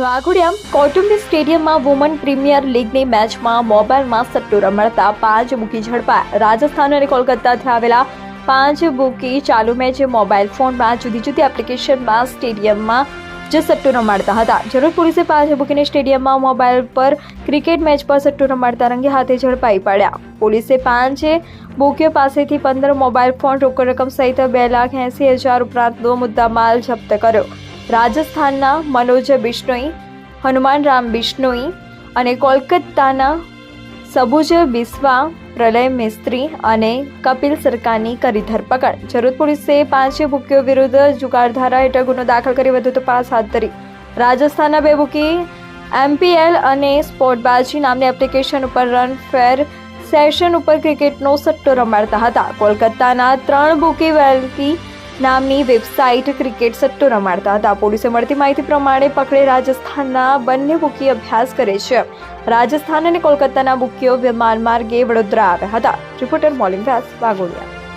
વાઘોડિયા કૌટુંબિક સ્ટેડિયમમાં woman premier લીગની મેચમાં મોબાઈલમાં સટ્ટુ રમાડતા પાંચ બુકી ઝડપાયા. રાજસ્થાન અને કોલકાતાથી આવેલા પાંચ બુકી ચાલુ મેચે મોબાઈલ ફોનમાં જુદી જુદી એપ્લિકેશનમાં સ્ટેડિયમમાં જે સટ્ટુ રમાડતા હતા. જરૂર પોલીસે પાંચ બુકીને સ્ટેડિયમમાં મોબાઈલ પર ક્રિકેટ મેચ પર સટ્ટુ રમાડતા રંગે હાથે ઝડપાઈ પાડ્યા. પોલીસે પાંચે બુકીઓ પાસેથી પંદર મોબાઈલ ફોન રોકડ રકમ સહિત બે લાખ એંસી હજાર ઉપરાંતનો મુદ્દામાલ જપ્ત કર્યો. રાજસ્થાનના મનોજ બિશ્નોઈ, હનુમાન રામ બિશ્નોઈ અને કોલકાતાના સબુજ બિસ્વા પ્રલય મિસ્ત્રી અને કપિલ સરકારની કરી ધરપકડ. જરૂર પોલીસે પાંચે બુકીઓ વિરુદ્ધ જુગારધારા હેઠળ ગુનો દાખલ કરી વધુ તપાસ હાથ ધરી. રાજસ્થાનના બે બુકી એમપીએલ અને સ્પોર્ટબાજી નામની એપ્લિકેશન ઉપર રન ફેર સેશન ઉપર ક્રિકેટનો સટ્ટો રમાડતા હતા. કોલકાતાના ત્રણ બુકી વેલ્કી નામની વેબસાઇટ ક્રિકેટ સટ્ટો રમાડતા હતા. પોલીસે મળતી માહિતી પ્રમાણે પકડે રાજસ્થાનના બંને બુકી અભ્યાસ કરે છે. રાજસ્થાન અને કોલકાતાના બુકીઓ વિમાન માર્ગે વડોદરા આવ્યા હતા. રિપોર્ટર મોલિંગ વ્યાસ, વાઘોડિયા.